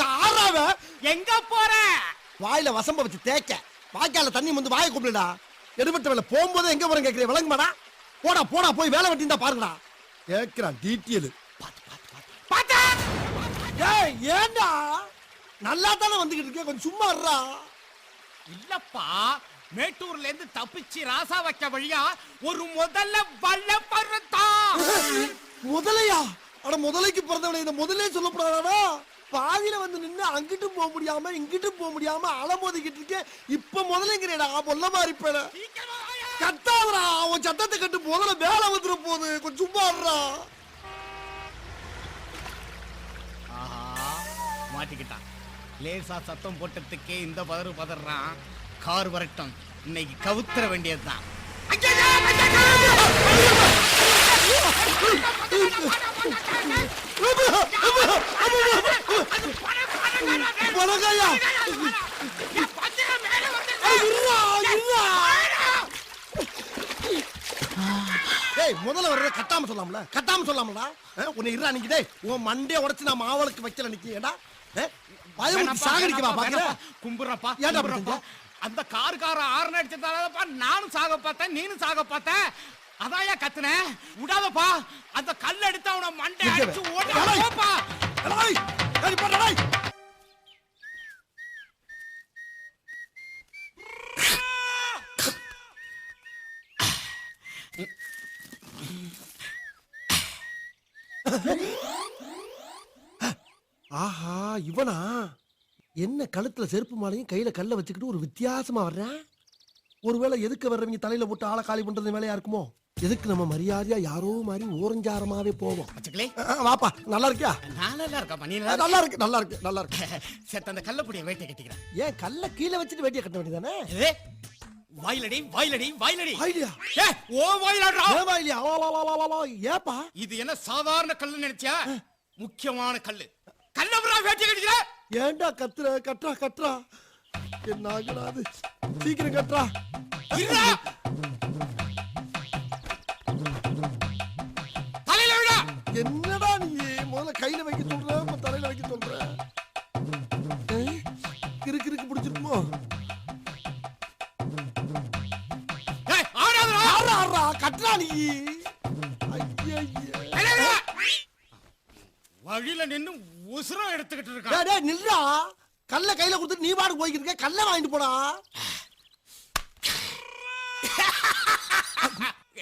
யாராவ எங்க போற வாயில வசம்ப வச்சு தேய்க்க. வாய்க்கால தண்ணி வந்து வாயை கூப்பிடுடா எடுபட்ட வேலை போகும்போது எங்க போறேன் கேக்குறேன் விளங்குமாடா. போடா போடா போய் வேலை வெட்டி தான் பாருங்கடா. கேக்குறான் டீட்டெயில். பாத்தா ஏய் ஏண்டா? நல்லா தானே வந்துகிட்டு இருக்கே. கொஞ்சம் சும்மா இல்லப்பா மேட்டூர்ல இருந்து தப்பிச்சு ராசா வைக்க வழியா ஒரு முதல்ல வல்ல பருத்தான் முதலையா? அட முதலைக்கு பிறந்தவனை இந்த முதலே சொல்லக்கூடாதாடா பாதியில வந்து நின்னு அங்கிட்டும் போக முடியாம இங்கிட்டும் போக முடியாம அலமோதிக்கிட்டு இருக்கேன் இப்ப முதலைங்கிறேடா பொல்ல மாதிரி பேட கத்தாதடா அவன் சத்தத்தை கட்டு முதல்ல வேலை வந்துட போகுது. கொஞ்சம் சும்மா ஆஹா மாட்டிக்கிட்டான். லேசா சத்தம் போட்டதுக்கே இந்த பதறு பதறான். கார் வரட்டும். இன்னைக்கு கவுத்துற வேண்டியதுதான். முதல்ல வர்றத கட்டாம சொல்லாமல? கட்டாம சொல்லாமலடா. அஹ், உன்னை இருடா நிக்கி டேய் உன் மண்டே உடைச்சு நான் மாவளுக்கு வைக்கல நிக்கியடா பயமுறுத்தி சாகடிக்கவா பாக்குற? கும்புறப்பா ஏன்டா? அந்த காருக்கார ஆறு அடிச்சதாலப்பா நானும் சாக பார்த்தேன் நீனும் சாக பார்த்தேன். அதாயா கத்துனேன் விடாதப்பா. அந்த கல் எடுத்து அவன மண்டை அடிச்சு வே? ஓட ஏய். போப்பா டேய், ஏய், போடா, டேய். ஆஹா இவனா? என்ன கழுத்துல செருப்பு மாலையும் கையில கல்ல வச்சுக்கிட்டு ஒரு வித்தியாசமா வர்றேன் ஒருவேளை எதுக்கு வர்றவங்க தலையில போட்டு ஆளை காலி பண்றது வேலையா இருக்குமோ? எதுக்கு நம்ம மரியாதையா யாரோ மாதிரி ஓரஞ்சாரமாவே போவோம். வாப்பா நல்லா இருக்கியா? நான் நல்லா இருக்கா நீ நல்லா இருக்கு நல்லா இருக்கு நல்லா இருக்கு. செத்த அந்த கள்ளப்புடிய வேட்டை கட்டிக்கிறேன். ஏன் கல்ல கீழே வச்சுட்டு வெட்டிய கட்ட வேண்டியதானே? வாயிலடி வாயிலடி வாயிலடி. ஐடியா ஏ ஓ வாயிலடா. ஏவா இல்லையா வா, வா, வா, வா, வா. ஏப்பா? இது என்ன சாதாரண கல்லு நினைச்சியா? முக்கியமான கல்லு. கல்லபுரா வேட்டை கட்டிக்கிற ஏன்டா கத்துற? கட்டுறா கட்டுறா. என்ன ஆகுடா அது? சீக்கிரம் கட்டுறா. என்னடா நீ? முதல்ல கையில வைக்க உசுரம் எடுத்துக்கிட்டு இருக்கான் டேய் நில்றா. கல்ல கையில கொடுத்துட்டு நீ பாடு போய்க்கிட்டு இருக்க. கல்ல வாங்கிட்டு போடா.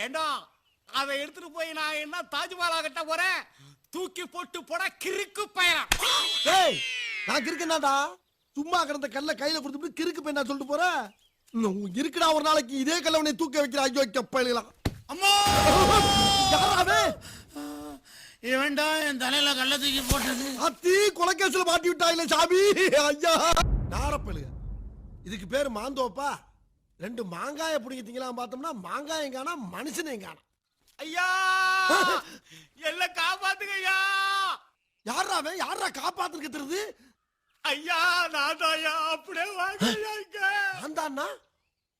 ஏண்டா அதை எடுத்துட்டு போய் நான் என்ன தாஜ்மஹாலா கட்ட போறேன்? தூக்கி போட்டு போட கிறுக்கு பயணம். டேய் நான் கிறுக்கனாடா சும்மா கிடந்த கல்ல கையில கொடுத்துட்டு கிறுக்கு போய் நான் சொல்லிட்டு போற? இருக்குடா ஒரு நாளைக்கு இதே கல்ல உன்னை தூக்க வைக்கிற ஐயோ கப்பலாம் அம்மா! யாராவே இவன்டா என் தலையில கள்ள தூக்கி போட்டது. அத்தி கொலைக்கேசுல மாட்டி விட்டாயில சாமி. ஐயா. நாரப்பழுக இதுக்கு பேரு மாந்தோப்பா. ரெண்டு மாங்காய பிடிக்கிட்டீங்களாம் பார்த்தோம்னா மாங்காயம் காணா மனுஷனையும் காணா ஐயா! எல்லாம் காப்பாத்துங்க ஐயா! யாரா காப்பாத்துக்க தெரியுது ஐயா நான் ஐயா. அப்படியே வாங்க ஐயா இங்க. அந்த அண்ணா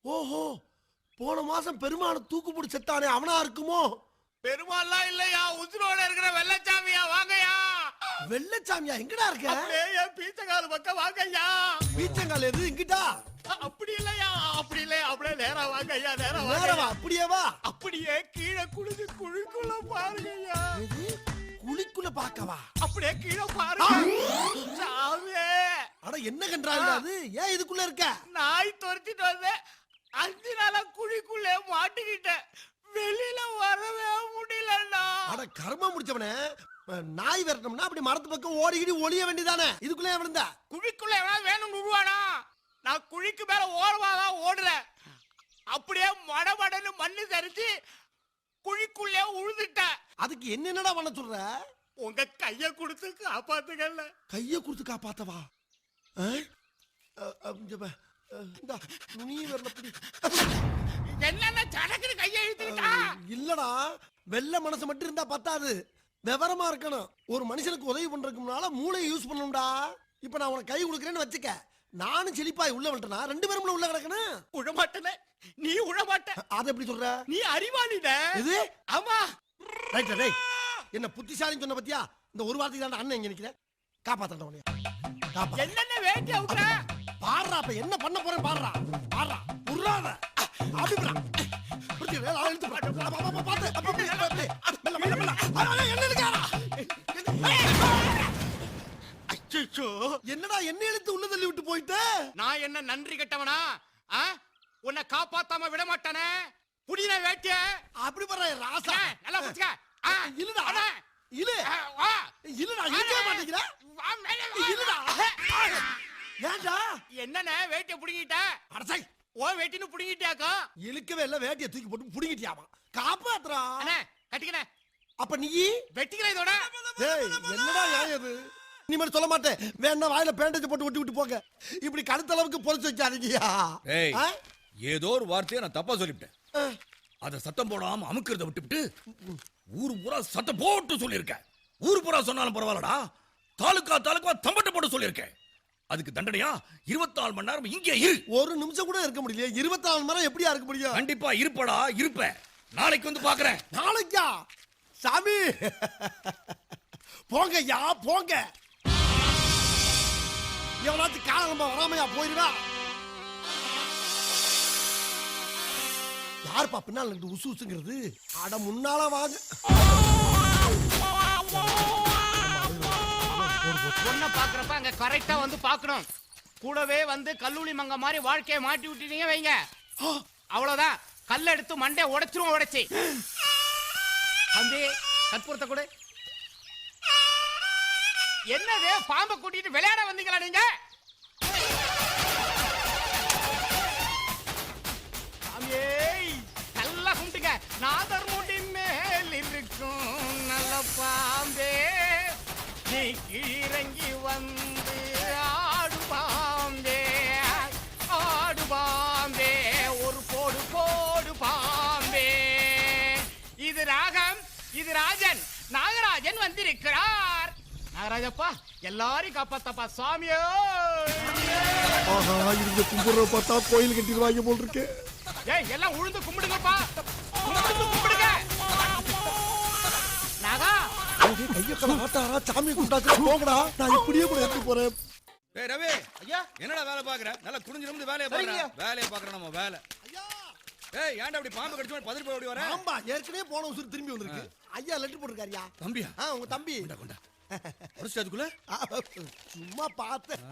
ஓஹோ. போன மாசம் பெருமான தூக்கு பிடிச்சி செத்தானே அவனா இருக்குமோ? பெருமாள்லாம் இல்லையா? உசுரோட இருக்கிற வெள்ளச்சாமியா வாங்கய்யா. வெள்ளச்சாமியா? எங்கடா இருக்க? அப்படியே என் பீச்சக்கால் பக்கம் வாங்கய்யா. பீச்சங்கால் எது? இங்கிட்டா? அப்படி இல்லையா? அப்படி இல்லையா அப்படியே நேரா வாங்க ஐயா நேரா வாங்க. அப்படியே வா. அப்படியே கீழே குளிச்சு குழிக்குள்ள பாருங்க ஐயா? குழிக்குள்ள பாக்கவா அப்படியே கீழே பாருங்க. சாமி. அட என்ன கன்றாங்க அது? ஏன் இதுக்குள்ள இருக்க? நாய் துரத்திட்டு வந்தேன் அஞ்சு நாளா குழிக்குள்ளே மாட்டிக்கிட்டேன். வெளியில வரவே முடியலண்ணா. அட கர்மம் முடிச்சவனே. நாய் விரட்டணும்னா அப்படி மரத்து பக்கம் ஓடிக்கிடி ஒளிய வேண்டியதானே? இதுக்குள்ளே விழுந்தா? குழிக்குள்ள எவனா வேணும் உருவானா? நான் குழிக்கு மேல ஓரமா தான் ஓடுறேன். அப்படியே மடமடன்னு மண்ணு சரிச்சு குழிக்குள்ளே உழுதுட்டேன் அதுக்கு என்னென்னடா பண்ண சொல்ற? உங்க கைய கொடுத்து காப்பாத்துக்கல கைய கொடுத்து காப்பாத்தவா? நீ வரல. என்னென்ன சடக்குன்னு கைய இழுத்துக்கிட்டா? இல்லடா. வெள்ள மனசு மட்டும் இருந்தா பத்தாது. விவரமா இருக்கணும். ஒரு மனுஷனுக்கு உதவி பண்றதுக்கு முன்னால மூளையை யூஸ் பண்ணணும்டா. இப்ப நான் உனக்கு கை கொடுக்குறேன்னு வச்சுக்க. நானும் செழிப்பாய் உள்ள வந்துட்டேனா? ரெண்டு பேரும் உள்ள கிடக்கணும். விடமாட்டேனே நீ உழ மாட்ட அதை எப்படி சொல்ற? நீ அறிவாளிட இது? ஆமா. ரைட் டேய் என்ன புத்திசாலின்னு சொன்ன பத்தியா? இந்த ஒரு வார்த்தைக்கு தான் அண்ணன் இங்க நிக்கிறேன் காப்பாத்தണ്ട உன்னைய. காப்பா. என்னென்ன வேட்டி அவுக்குற பாடுறா அப்ப என்ன பண்ண போறேன் பாடுறா. பாடுறா. என்ன நன்றி கெட்டவனா? ஆ? உன்னை காப்பாத்தாம விட மாட்டானே. புடின வேட்டிய. அப்படி பாரு ராசா. நல்லா புடிச்சுக்க. இல்லடா. வா. இல்லடா இழுக்க மாட்டேங்கிற. வா, மேல வா. இல்லடா ஏன்டா? என்னண்ணே வேட்டிய புடிங்கிட்ட? அடசை ஓ வேட்டின்னு புடிங்கிட்டியாக்கா? இழுக்கவே இல்ல வேட்டியை தூக்கி போட்டு புடிங்கிட்டியாமா. காப்பாத்துறா. அண்ணே கட்டிக்கணே அப்ப நீ? வெட்டிக்கிறேன் இதோட. என்னடா நியாயம் இது? நீ மட்டும் சொல்ல மாட்டேன். வேணா வாயில பேண்டேஜ் போட்டு ஒட்டி விட்டு போங்க. இப்படி கழுத்தளவுக்கு பொறிச்சு வச்சாதீங்கயா ஏய்? ஏதோ ஒரு வார்த்தையை நான் தப்பா சொல்லிவிட்டேன். அத சத்தம் போடாம அமுக்கிறத விட்டுவிட்டு ஊர் பூரா சத்தம் போட்டு சொல்லியிருக்கேன் ஊர் பூரா சொன்னாலும் பரவாயில்லடா. தாலுக்கா தாலுக்கா தம்பட்ட போட்டு சொல்லியிருக்கேன் அதுக்கு தண்டனையா? இருபத்தி நாலு மணி நேரம் இங்கே இரு. ஒரு நிமிஷம் கூட இருக்க முடியல இருபத்தி நாலு மணி நேரம் எப்படியா இருக்க முடியும்? கண்டிப்பா இருப்படா இருப்ப. நாளைக்கு வந்து பாக்குறேன். நாளைக்கா? சாமி. போங்க யா போங்க. எவனாச்சும் காலம்ப வராமையா போயிருவா? யாருப்பா பின்னால் இருந்து உசு உசுங்கிறது. அட முன்னால வாங்க. பொண்ணை பாக்குறப்ப அங்க கரெக்டா வந்து பார்க்கணும். கூடவே வந்து கல்லூரி மங்க மாதிரி வாழ்க்கையை மாட்டி விட்டுட்டீங்க வைங்க. அவ்வளவுதான். கல்ல எடுத்து மண்டை உடைச்சிரும் உடைச்சி. தம்பி கற்பூரத்தை கொடு. என்னது பாம்பை கூட்டிட்டு விளையாட வந்தீங்களா நீங்க? நல்லா கும்பிட்டுங்க நாதர் முடி மேல் இருக்கும் நல்ல பாம்பே. நீ இறங்கி வந்து ஆடு பாம்பே. ஆடு பாம்பே ஒரு போடு போடு பாம்பே. இது ராகம் இது ராஜன். நாகராஜன் வந்திருக்கிறார். நாகராஜப்பா எல்லாரையும் காப்பாத்தப்பா சாமியோ! ஆஹா இருந்த கும்புற பார்த்தா கோயில் கட்டிடுவாங்க போல் இருக்கு. ஏய் எல்லாம் உழுந்து கும்பிடுங்கப்பா. உழுந்து கும்பிடுங்க. நாகா! கையக்கல மாட்டாரா சாமி கும்பிட்டாச்சு போங்கடா. நான் இப்படியே கூட எடுத்து போறேன். ஏய் ரவி! ஐயா? என்னடா வேலை பாக்குற நல்லா குனிஞ்சு நிமிந்து வேலையை பாக்குற வேலையை பாக்குற நம்ம வேலை. ஐயா! ஏய் ஏன்டா அப்படி பாம்பு கடிச்சு மாதிரி பதறி போய் ஓடி வர? ஆம்பா ஏற்கனவே போன உசுறு திரும்பி வந்திருக்கு. ஐயா லெட்டர் போட்டிருக்காருயா தம்பியா? ஆ உங்க தம்பி. கொண்டா கொண்டா. அதுக்குள்ள சும்மா பார்த்தேன்.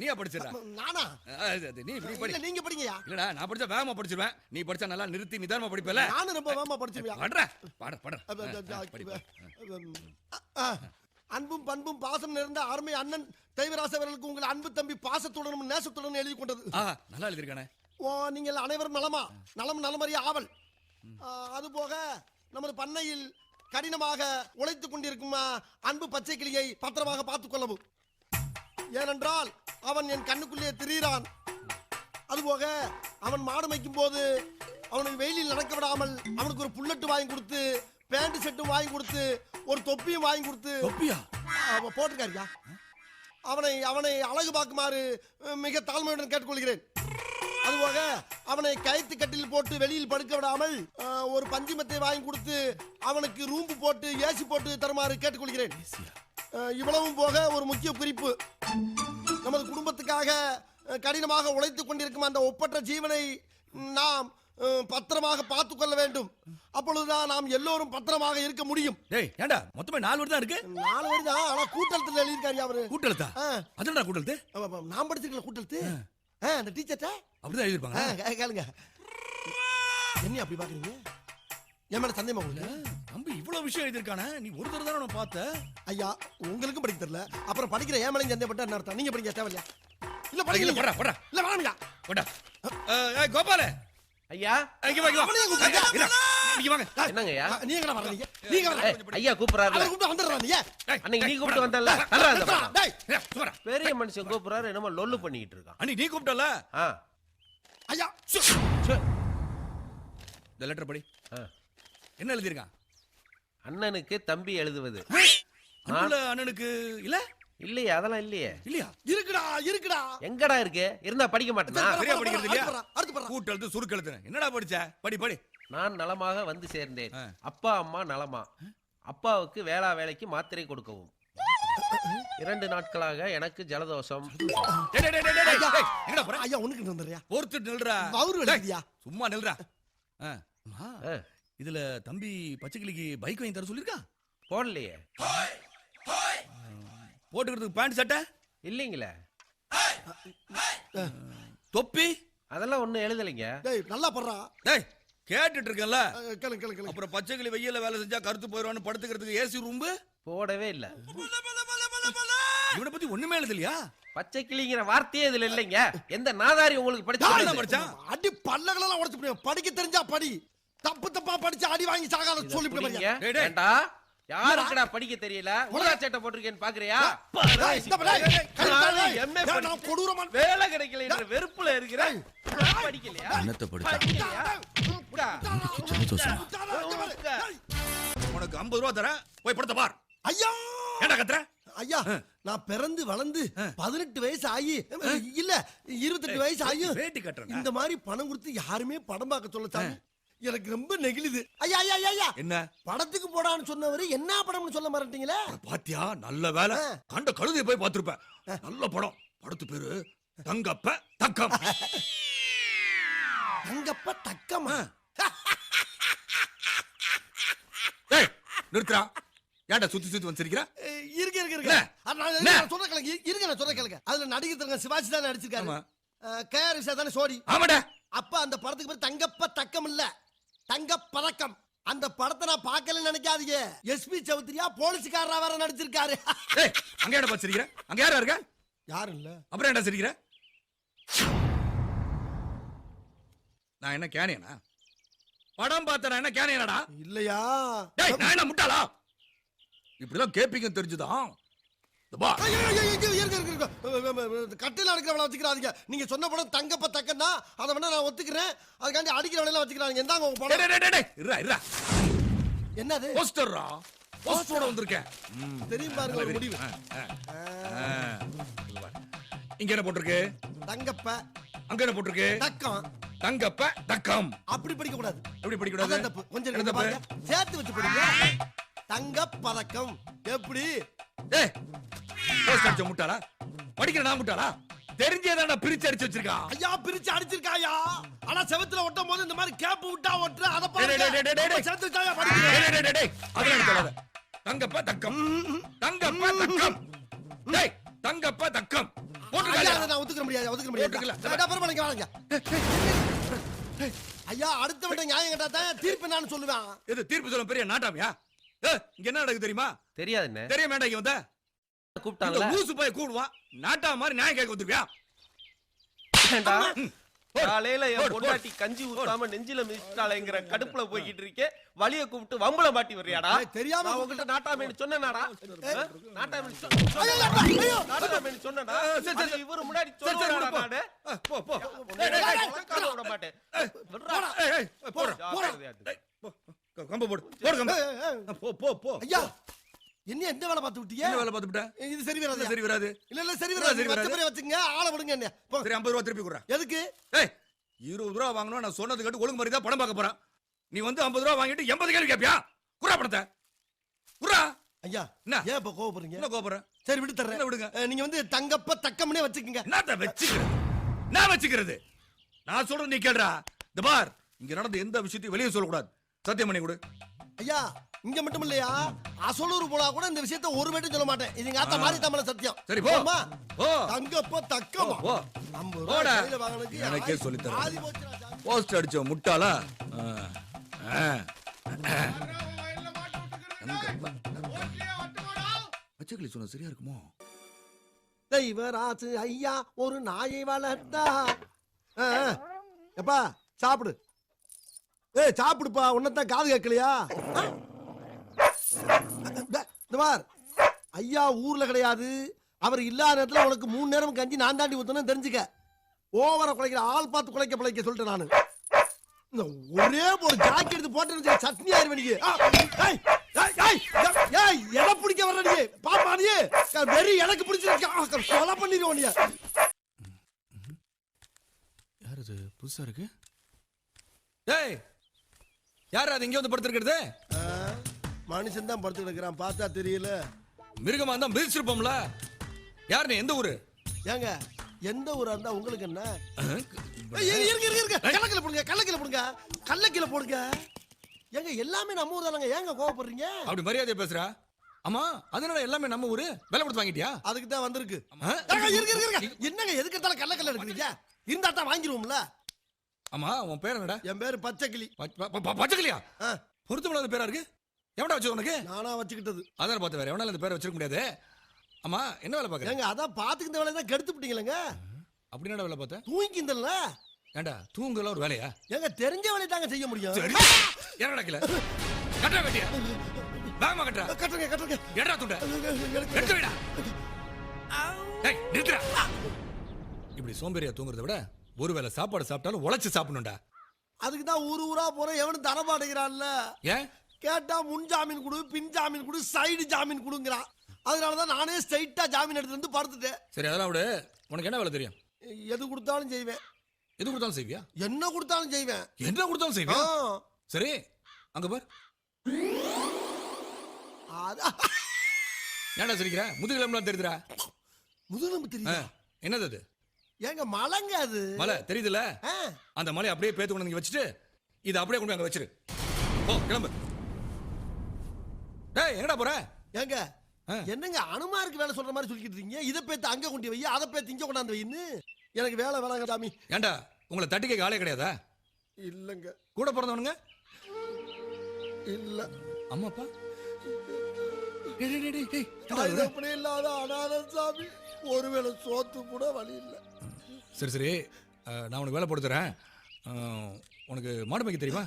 நீயா படிச்சிடா நானா? நீ இப்படி படி. நீங்க படிங்கயா இல்லடா நான் படிச்சா வேகமா படிச்சிருவேன். நீ படிச்சா நல்லா நிறுத்தி நிதானமா படிப்பல நானும் ரொம்ப வேகமா படிச்சுவியா படுற பாட பாட. அன்பும் பண்பும் பாசம் நிறைந்த அருமை அண்ணன் தெய்வராசவர்களுக்கு உங்கள் அன்பு தம்பி பாசத்துடனும் நேசத்துடனும் எழுதி கொண்டது. நல்லா எழுதிருக்கானே ஓ நீங்கள் அனைவரும் நலமா? நலம் நலமறிய ஆவல். அதுபோக நமது பண்ணையில் கடினமாக உழைத்துக் கொண்டிருக்கும் அன்பு பச்சை கிளியை பத்திரமாக பார்த்துக் கொள்ளவும். ஏனென்றால் அவன் என் கண்ணுக்குள்ளே திரியிறான். அதுபோக அவன் மாடு மேய்க்கும் போது அவனுக்கு வெயிலில் நடக்க விடாமல் அவனுக்கு ஒரு புல்லட்டு வாங்கி கொடுத்து பேண்ட் செட்டும் வாங்கி கொடுத்து ஒரு தொப்பியும் வாங்கி கொடுத்து தொப்பியா? அவன் போட்டிருக்காருயா அவனை அவனை அழகு பார்க்குமாறு மிக தாழ்மையுடன் கேட்டுக்கொள்கிறேன். அதுபோக அவனை கயிற்று கட்டில் போட்டு வெளியில் படுக்க விடாமல் ஒரு பஞ்சுமத்தை வாங்கி கொடுத்து அவனுக்கு ரூம்பு போட்டு ஏசி போட்டு தருமாறு கேட்டுக்கொள்கிறேன். இவ்வளவும் போக ஒரு முக்கிய குறிப்பு. நமது குடும்பத்துக்காக கடினமாக உழைத்துக் கொண்டிருக்கும் அந்த ஒப்பற்ற ஜீவனை நாம் பத்திரமாக பார்த்துக் கொள்ள வேண்டும். அப்பொழுதுதான் நாம் எல்லோரும் பத்திரமாக இருக்க முடியும். டேய் ஏன்டா மொத்தமே நாலு வருடம் இருக்கு. நாலு வருதான் ஆனா கூட்டத்தில் எழுதியிருக்காரு அவரு. கூட்டெழுத்து ஆமா, ஆமா, நான் படிச்சிருக்கல கூட்டெழுத்து ஆ, அந்த டீச்சர்ட்ட அப்படிதான் எழுதிருப்பாங்க கேளுங்க. என்ன அப்படி பாக்குறீங்க? என் மேல சந்தேகமா உங்களுக்கு? தம்பி இவ்வளவு விஷயம் எழுதிருக்கானே நீ ஒரு தடவை தானே நான் பார்த்த? ஐயா உங்களுக்கும் படிக்க தெரியல. அப்புறம் படிக்கிற ஏன் மேலையும் சந்தேகப்பட்ட என்ன அர்த்தம்? நீங்க படிக்க தேவையில்லையா? இல்ல படிக்கல போடா போடா. இல்ல வேணாம்யா போடா. கோபால. ஐயா. இங்க வா இங்க வாங்க. என்னங்கய்யா? நீங்க வர்றீங்க ஐயா கூப்பிடுறாருல. அவரை கூப்பிட்டு வந்துடுறா நீ டேய், அன்னைக்கு நீ கூப்பிட்டு போடா. வந்தல சும்மாடா. பெரிய மனுஷன் கூப்பிடுறாரு என்னமோ லொல்லு பண்ணிக்கிட்டு இருக்கான் அண்ணி நீ கூப்பிட்டல ஆ. ஐயா சே. இந்த லெட்டர் படி. ஆ. என்ன எழுதிருக்கான் அண்ணனுக்கு தம்பி எழுதுவது. அண்ணனுக்கு இல்ல? இல்லையே அதெல்லாம் இல்லையே. இல்லையா? இருக்குடா இருக்குடா. எங்கடா இருக்கு? இருந்தா படிக்க மாட்டேனா சரியா படிக்கிறது இல்லையா? அடுத்து. கூட்டெழுத்து சுருக்கெழுத்து என்னடா படிச்ச? படி படி. நான் நலமாக வந்து சேர்ந்தேன். அப்பா அம்மா நலமா. அப்பாவுக்கு வேளா வேலைக்கு மாத்திரை கொடுக்கவும். இரண்டு நாட்களாக எனக்கு ஜலதோஷம். ஐயா உனக்கு வந்துடுறியா பொறுத்து நில்றா. டேய், வலிக்குதியா? சும்மா நில்றா. இதுல தம்பி பச்சைக்கிளிக்கு பைக் வாங்கி தர சொல்லிருக்கா போடலையே. போட்டுக்கிறதுக்கு பேண்ட் சட்டை? இல்லைங்களே. தொப்பி? அதெல்லாம் ஒண்ணும் எழுதலைங்க. நல்லா பண்றா டேய் கேட்டுட்டு இருக்கேன்ல அஹ், கேளு கேளு கேளு அப்புறம் பச்சைக்கிளி வெயில்ல வேலை செஞ்சா கருத்து போயிடுவான்னு படுத்துக்கிறதுக்கு ஏசி ரூம்பு போடவே இல்ல. இவனை பத்தி ஒண்ணுமே எழுதலையா பச்சை கிளிங்கிற வார்த்தையே இதுல இல்லைங்க. எந்த நாதாரி உங்களுக்கு படிச்சு படிச்சான் அடி பல்லகளெல்லாம் உடைச்சு. படிக்க தெரிஞ்சா படி. தப்பு தப்பா படிச்சு அடி வாங்கி சாகாத சொல்லி. ஏண்டா? யாருக்குடா படிக்க தெரியல? ஊதா சட்டை போட்டிருக்கேன்னு பாக்குறியா? நான் கொடூரமான வேலை கிடைக்கல என்ற வெறுப்புல இருக்கிறேன். படிக்கலையா? என்னத்தை படிச்சா? உனக்கு ஐம்பது ரூபா தரேன். போய் படத்தை பார். ஐயா. ஏன்டா கத்துற? ஐயா நான் பிறந்து வளர்ந்து பதினெட்டு வயசு ஆகி இல்ல இருபத்தெட்டு வயசு ஆகி வேட்டி கட்டுறேன் இந்த மாதிரி பணம் கொடுத்து யாருமே படம் பார்க்க சொல்ல சாமி. எனக்கு ரொம்ப நெகிழுது. ஐயா ஐயா ஐயா, என்ன? படத்துக்கு போடான்னு சொன்னவரு என்ன படம்னு சொல்ல மாட்டீங்களே பாத்தியா நல்ல வேலை. கண்ட கழுதையை போய் பார்த்திருப்ப நல்ல படம். படத்து பேரு தங்கப்ப தக்கம். தங்கப்ப தக்கமா ஏய் நிறுத்துறா ஏன்டா சுத்தி சுத்தி வந்து சிரிக்கிற? இருங்க என்ன? அது நான் என்ன? சொல்ற கேளுங்க. இருங்க நான் சொல்ற கேளுங்க. அதுல நடிகர் சிவாஜி தான் நடிச்சிருக்காரு. கேஆர் விஷா தானே சோடி. ஆமாடா. அப்ப அந்த படத்துக்கு பேர் தங்கப்ப தக்கம் இல்ல. தங்க பதக்கம். அந்த படத்தை நான் பார்க்கலன்னு நினைக்காதீங்க. எஸ்பி சௌத்ரியா போலீஸ்காரரா வேற நடிச்சிருக்காரு. அங்க ஏன்டா பார்த்து சிரிக்கிற? அங்க யாரா இருக்க? யாரும் இல்ல. அப்புறம் ஏன்டா சிரிக்கிற? நான் என்ன கேனியனா? படம் பார்த்த என்ன கேனியனடா இல்லையா? டேய் நான் என்ன முட்டாளா? இப்படிலாம் கேப்பீங்க தெரிஞ்சுதான் கட்டில அடிக்கிறவள வச்சுக்கிறாதீங்க. நீங்க சொன்ன படம் தங்கப்ப தக்கன்னா அதை வேணா நான் ஒத்துக்கிறேன். அதுக்காண்டி அடிக்கிறவளெல்லாம் வச்சுக்கிறாங்க இந்தாங்க உங்க படம். இருடா, இருடா. என்னது? போஸ்டர்ரா? போஸ்டரோட வந்திருக்கேன். தெரியும் பாருங்க முடிவு. இங்க பாரு. என்ன போட்டிருக்கு? தங்கப்ப. அங்க என்ன போட்டிருக்கு? தக்கம். தங்கப்ப தக்கம். அப்படி படிக்க கூடாது. எப்படி படிக்க தப்பு. கூடாது கொஞ்சம் என்ன தப்பு? பாருங்க. சேர்த்து வச்சு படிங்க. தங்க பதக்கம் எப்படி டேய் போஸ்ட் அடிச்ச முட்டாளா? படிக்கிற நான் முட்டாளா? தெரிஞ்சேதான்டா பிரிச்சு அடிச்சு வச்சிருக்கான் ஐயா பிரிச்சு அடிச்சிருக்காயா ஆனா செவத்துல ஒட்டும் போது இந்த மாதிரி கேப் விட்டா ஒட்டுற? அத டேய். சேர்த்து வச்சாயா படிக்கிறேன். அதெல்லாம் சொல்லாத. தங்கப்ப தக்கம். தங்கப்ப தக்கம். டேய் தங்கப்ப தக்கம். நான் ஒத்துக்க முடியாது ஒத்துக்க முடியாது. அப்புறமா வாங்க ஐயா அடுத்த விட்ட நியாயம் கேட்டா தான் தீர்ப்பு நான் சொல்லுவேன். இது தீர்ப்பு சொல்ல பெரிய நாட்டாமியா? இங்க என்ன நடக்குது தெரியுமா? தெரியாது என்ன தெரிய வேண்டாம் இங்க வந்த. இந்த கூப்பிட்டாங்கல்ல ஊசு போய் கூடுவான் நாட்டா மாதிரி நியாயம் கேட்க வந்துருவியா. காலையில போடு, என் போடு. பொண்டாட்டி கஞ்சி ஊத்தாம நெஞ்சில மிதிச்சிட்டாளேங்கிற கடுப்புல போய்கிட்டு இருக்கே வலிய கூப்பிட்டு வம்பள மாட்டி வர்றியாடா தெரியாம உங்ககிட்ட நாட்டாமேனு சொன்னேனாடா? நாட்டாமேனு. நாட்டாமேனு சொன்னேனா? இவரு முன்னாடி சொல்லுவாடா? ஆ, போ போ விட மாட்டேன். போடா ஜாக்கிரதையா இரு. டேய், போ. கம்பு போடு போடு கம்பு. போ போ போ ஐயா என்ன எந்த வேலை பார்த்து விட்டீங்க என்ன வேலை பார்த்துட்ட இது சரி வராது. சரி வராது? இல்ல இல்ல சரி வராது. சரி வராது. வச்சுங்க ஆளை விடுங்க என்ன. சரி ஐம்பது ரூபா திருப்பி கொடுறேன். எதுக்கு? ஏய் இருபது ரூபா வாங்கணும் நான் சொன்னது கேட்டு ஒழுங்கு மாதிரி தான் படம் பார்க்க போறேன். நீ வந்து ஐம்பது ரூபா வாங்கிட்டு எண்பது கேள்வி கேட்பியா குறா பணத்தை குறா. ஐயா என்ன? ஏன் இப்ப கோவப்படுறீங்க? என்ன கோபுறேன் சரி விட்டு தர்றேன். என்ன விடுங்க? நீங்க வந்து தங்கப்ப தக்கம்னே வச்சுக்கோங்க. என்னத்த வச்சுக்கிறது? நான் வச்சுக்கிறது? நான் சொல்றது நீ கேளுடா. இந்த பார் இங்க நடந்த எந்த விஷயத்தையும் வெளியே சொல்லக்கூடாது. சத்தியம் பண்ணி கொடு. ஐயா இங்க மட்டும் இல்லையா அசலூர் போனா கூட இந்த விஷயத்த ஒரு மட்டும் சொல்ல மாட்டேன் இது எங்க ஆத்தா மாதிரி தமிழ சத்தியம் சரி, போ. போம்மா? போ. தங்கப்ப தக்கமா போடா. கையில வாங்கினதுக்கு எனக்கே சொல்லித் தரேன். போஸ்ட் அடிச்ச முட்டாளா ஆ. ஆ. பச்சைக்கிளி சொன்ன சரியா இருக்குமோ தெய்வராசு ஐயா ஒரு நாயை வளர்த்தா. எப்பா சாப்பிடு ஏய் சாப்பிடுப்பா உன்னதான் காது கேட்கலையா இந்த பார். ஐயா ஊர்ல கிடையாது. அவர் இல்லாத நேரத்துல உனக்கு மூணு நேரம் கஞ்சி நான் தாண்டி ஊத்தணும் தெரிஞ்சுக்க. ஓவரா குலைக்கிற ஆள் பார்த்து குலைக்க பிழைக்க சொல்லிட்டேன் நானு. இந்த ஒரே ஒரு ஜாக்கி எடுத்து வச்சுக்க, சட்னி ஆயிருவேன் நீங்க ஆ, ஏய், ஏய், ஏய், ஏய், எதை பிடிக்க வர்ற நீ. ஏய், பாப்பா நீ. வெறி எனக்கு பிடிச்சிருக்கு. கொலை பண்ணிடுவோம் நீ. யார் அது? புதுசா இருக்கு? டேய் யார் அது இங்க வந்து படுத்திருக்கிறது? மனுஷன் தான் படுத்து கிடக்குறான். பார்த்தா தெரியல. மிருகமா இருந்தா மிதிச்சிருப்போம்ல. யார் நீ? எந்த ஊரு? ஏங்க எந்த ஊரா இருந்தா உங்களுக்கு என்ன? ஏய், இரு, இருங்க இருங்க இருங்க. கள்ளக்கில போடுங்க கள்ளக்கில போடுங்க. கள்ளக்கில போடுங்க. ஏங்க எல்லாமே நம்ம ஊர் தானங்க. ஏங்க கோவப்படுறீங்க? அப்படி மரியாதையா பேசுறா? ஆமா அதனால எல்லாமே நம்ம ஊரு? வேலை கொடுத்து வாங்கிட்டியா? அதுக்கு தான் வந்திருக்கு. ஆ? ஏங்க, இருங்க இருங்க இருங்க. என்னங்க எதுக்கு எடுத்தாலும் கள்ளக்கல்ல எடுக்கிறீங்க? இருந்தா தான் வாங்கிடுவோம்ல. ஆமா உன் பேர் என்னடா? என் பேரு பச்சைக்கிளி. ப- ப- ப- பச்சைக்கிளியா? ஆ, பொருத்தமில்லாத பேரா இருக்கு? எவன்டா வச்சு உனக்கு? நானா வச்சுக்கிட்டது. அதான் பார்த்து வேற. எவனால இந்த பேரை வச்சிருக்க முடியாது? ஆமா என்ன வேலை பாக்குற ஏங்க அதான் பாத்துக்கிட்ட வேலையை தான் கெடுத்து விட்டீங்களேங்க அப்படி என்னடா வேலை பார்த்த? தூங்கிந்தல்ல ஏண்டா தூங்கல ஒரு வேலையா? ஏங்க தெரிஞ்ச வேலையை தாங்க செய்ய முடியும். சரி. என்னடா கில கட்டா கட்டியா? வேகமா கட்டுறா. கட்டுங்க கட்டுங்க எடா துண்ட. எடுத்து விடா. ஏய் நிறுத்துடா. இப்படி சோம்பேறியா தூங்குறத விட ஒருவேளை சாப்பாடு சாப்பிட்டாலும் உழைச்சு சாப்பிடணும்டா. அதுக்கு தான் ஊரு ஊரா போறேன். எவனும் தரமாட்டேங்கிறான்ல. ஏன்? கேட்டா முன் ஜாமீன் கொடு பின் ஜாமீன் கொடு சைடு ஜாமீன் கொடுங்கிறான் அதனால தான் நானே ஸ்ட்ரைட்டா ஜாமீன் எடுத்து வந்து படுத்துட்டேன் சரி அதெல்லாம் விடு. உனக்கு என்ன வேலை தெரியும்? எது கொடுத்தாலும் செய்வேன். எது கொடுத்தாலும் செய்வியா? என்ன கொடுத்தாலும் செய்வேன். என்ன கொடுத்தாலும் செய்வியா? சரி அங்க பார். அதான். ஏன்டா சிரிக்கிற? முதுகிலம்லாம் தெரியுதுடா. முதுகெலும்பு தெரியுதா? என்னது அது? ஏங்க மலைங்க அது. மலை தெரியுதுல்ல ஆ, அந்த மலையை அப்படியே பேத்து கொண்டு வச்சுட்டு இதை அப்படியே கொண்டு அங்க வச்சிரு. ஓ கிளம்பு. டேய் எங்கடா போற? ஏங்க. என்னங்க அனுமாருக்கு வேலை சொல்ற மாதிரி சொல்லிக்கிட்டு இருக்கீங்க? இதை பேத்து அங்க கொண்டு வை அதை பேத்து இங்க கொண்டாந்து வைன்னு? எனக்கு வேலை வேணாங்க சாமி. ஏன்டா உங்களை தட்டி கேட்க ஆளே கிடையாதா? இல்லங்க. கூட பிறந்தவனுங்க? இல்ல. அம்மா அப்பா டேய், டேய், டேய், டேய், டேய், என்னடா அது இது? அப்படி இல்லாத அனாத சாமி. ஒருவேளை சோத்து கூட வழி இல்ல. சரி சரி. நான் உனக்கு வேலை அஹ், உனக்கு மாடு மேய்க்க தெரியுமா?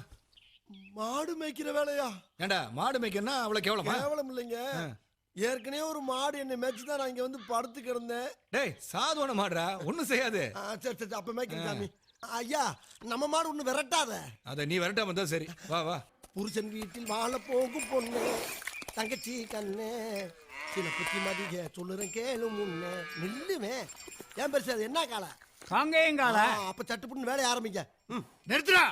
மாடு மேய்க்கிற வேலையா? ஏன்டா மாடு மேய்க்கன்னா அவ்வளவு கேவலமா? கேவலம் இல்லைங்க ஏற்கனவே ஒரு மாடு என்னை மேய்ச்சி தான் நான் இங்க வந்து படுத்து கிடந்தேன். டேய் சாதுவான மாடுடா ஒண்ணும் செய்யாது. ஆ, சரி சரி அப்ப மேய்க்கிறேன் சாமி. ஐயா நம்ம மாடு ஒண்ணு விரட்டாத. அத நீ விரட்டாம இருந்தா சரி. வா வா. புருஷன் வீட்டில் வாழ போகும் பொண்ணு தங்கச்சி கண்ணு. சில புத்தி மதிக சொல்லுறேன் கேளு முன்ன. நில்லுவேன் ஏன் பெருசு அது என்ன காலை காங்கேயங்கால ஆ, அப்ப சட்டுப்புன்னு வேலையை ஆரம்பிங்க. ம். நிறுத்துடா.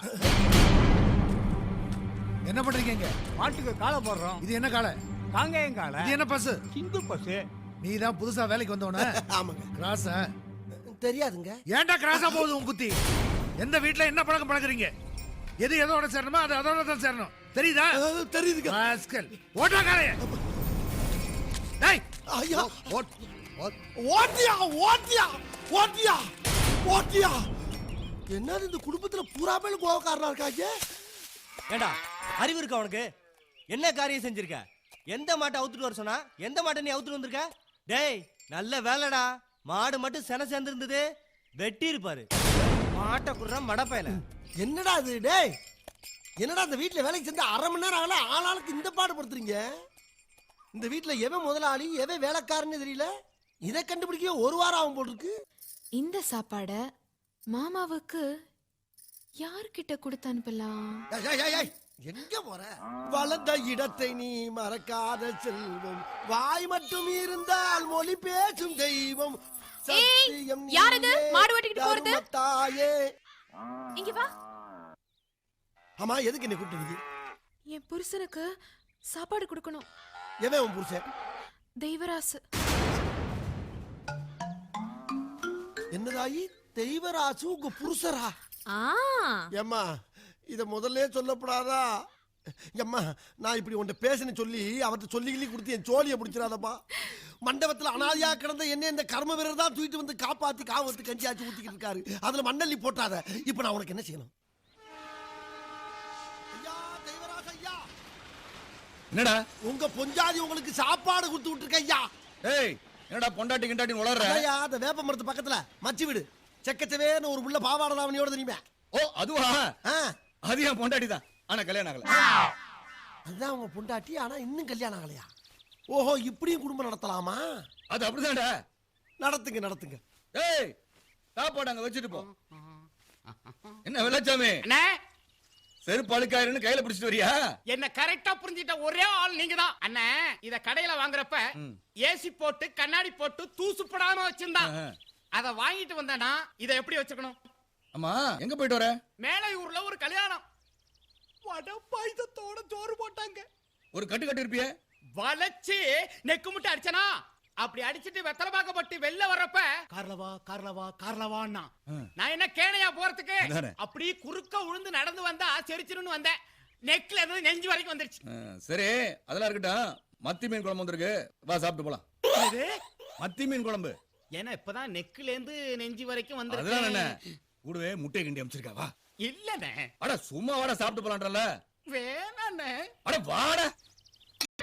என்ன பண்றீங்க மாட்டுக்கு காலை போடுறோம். இது என்ன காலை? காங்கேயங்கால இது என்ன பஸ் சிந்து பஸ் நீ தான் புதுசா வேலைக்கு வந்தவன? ஆமாங்க. கிராஸ தெரியாதுங்க. ஏன்டா கிராஸா போகுது உன் புத்தி எந்த வீட்ல என்ன பழக்கம் பழகுறீங்க? எது எதோட சேரணுமோ அது அதோட தான் சேரணும். தெரியுதா? தெரியுதுங்க. ராஸ்கல். ஓட்டா காலைய. டேய். ஐயா. ஓட் ஓட். ஓட்டியா ஓட்டியா ஓட்டியா ஓட்டியா. என்னது இந்த குடும்பத்துல பூரா பேர் கோவக்காரனா இருக்காங்க? ஏண்டா? அறிவு இருக்கா உனக்கு? என்ன காரியம் செஞ்சிருக்க? எந்த மாட்டை அவுத்துட்டு வர சொன்னா? எந்த மாட்டை நீ அவுத்துட்டு வந்திருக்க? டேய் நல்ல வேலைடா. மாடு மட்டும் சென சேர்ந்திருந்தது. வெட்டி இருப்பாரு மாட்டை குடுற மடப்பையில. என்னடா இது? டேய் என்னடா இந்த வீட்ல வேலைக்கு செஞ்சு அரை மணி நேரம் ஆகல? ஆளாளுக்கு இந்த பாடுபடுத்துறீங்க இந்த வீட்ல எவன் முதலாளி எவன் வேலைக்காரன்னு தெரியல? இதை கண்டுபிடிக்க ஒரு வாரம் ஆகும் போல் இருக்கு இந்த சாப்பாட மாமாவுக்கு யார்கிட்ட கொடுத்து அனுப்பலாம்? ஏய், ஏய், ஏய், ஏய், எங்க போற? வளர்ந்த இடத்தை நீ மறக்காத செல்வம். வாய் மட்டும் இருந்தால் மொழி பேசும் தெய்வம். சத்தியம் யார் இது? மாடு ஓட்டிக்கிட்டு போறது? தர்மத்தாயே. இங்க வா. ஆமா எதுக்கு என்ன கூப்பிட்டு என் புருஷனுக்கு சாப்பாடு கொடுக்கணும். எவன் உன் புருஷன்? தெய்வராசு. என்னதாயி? தெய்வராசு உங்க புருஷரா? ஆ. ஏம்மா இத முதல்ல சொல்லப்படாதா? எம்மா நான் இப்படி உன்ட்ட பேசுன்னு சொல்லி அவர்கிட்ட சொல்லி கொடுத்து என் சோழியை பிடிச்சிடாதப்பா மண்டபத்துல அனாதியா கிடந்த என்ன இந்த கர்ம வீரர் தான் தூக்கிட்டு வந்து காப்பாத்தி காவத்து கஞ்சி ஆச்சு ஊத்திக்கிட்டு இருக்காரு. அதுல மண்ணள்ளி போட்டாத. இப்ப நான் உனக்கு என்ன செய்யணும்? ஐயா தெய்வராஜ் ஐயா. என்னடா? உங்க பொஞ்சாதி உங்களுக்கு சாப்பாடு கொடுத்து விட்டுருக்க ஐயா. ஏய் என்னடா பொண்டாட்டி கிண்டாட்டின்னு உளர்ற? ஐயா அந்த வேப்ப மரத்து பக்கத்துல மச்சி வீடு. செக்கச்சவேன்னு ஒரு புள்ள பாவாடை தாவணியோட தெரியுமே? ஓ அதுவா? ஆ. அது என் பொண்டாட்டி தான். ஆனா கல்யாணம் ஆகல. அதுதான் உங்க பொண்டாட்டி ஆனா இன்னும் கல்யாணம் ஆகலையா? ஓஹோ இப்படியும் குடும்பம் நடத்தலாமா? அது அப்படிதான்டா. நடத்துங்க நடத்துங்க. ஏய் சாப்பாடு அங்க வச்சுட்டு போ. என்ன வெள்ளச்சாமி? என்ன செருப்பு அழுக்காயிருன்னு கையில பிடிச்சிட்டு வரியா? என்ன கரெக்டா புரிஞ்சிட்ட ஒரே ஆள் நீங்க தான் அண்ணே இத கடையில வாங்குறப்ப ஏசி போட்டு கண்ணாடி போட்டு தூசுப்படாம வச்சிருந்தான். அத வாங்கிட்டு வந்தேனா இத எப்படி வச்சுக்கணும்? அம்மா எங்க போயிட்டு வர? மேலையூர்ல ஒரு கல்யாணம். வட பாயுதத்தோட சோறு போட்டாங்க. ஒரு கட்டு கட்டு இருப்பியே வளைச்சு நெக்கு முட்டை அடிச்சனா? அப்படி அடிச்சிட்டு வெத்தலை பாக்கப்பட்டு வெளில வர்றப்ப கார்லவா கார்லவா கார்லவான்னா? நான் என்ன கேணையா போறதுக்கு. அப்படி குறுக்க உழுந்து நடந்து வந்தா செரிச்சிருன்னு வந்தேன். நெக்ல இருந்து நெஞ்சு வரைக்கும் வந்துருச்சு. சரி அதெல்லாம் இருக்கட்டும். மத்தி மீன் குழம்பு வந்திருக்கு. வா சாப்பிட்டு போலாம். மத்தி மீன் குழம்பு. ஏன்னா இப்பதான் நெக்ல இருந்து நெஞ்சு வரைக்கும் அதெல்லாம் என்ன? வந்து கூடவே முட்டை கிண்டி அமைச்சிருக்கா வா. இல்லண்ணே. அட சும்மா வாடா சாப்பிட்டு போலான்றல வேணாண்ணே. அட வாடா.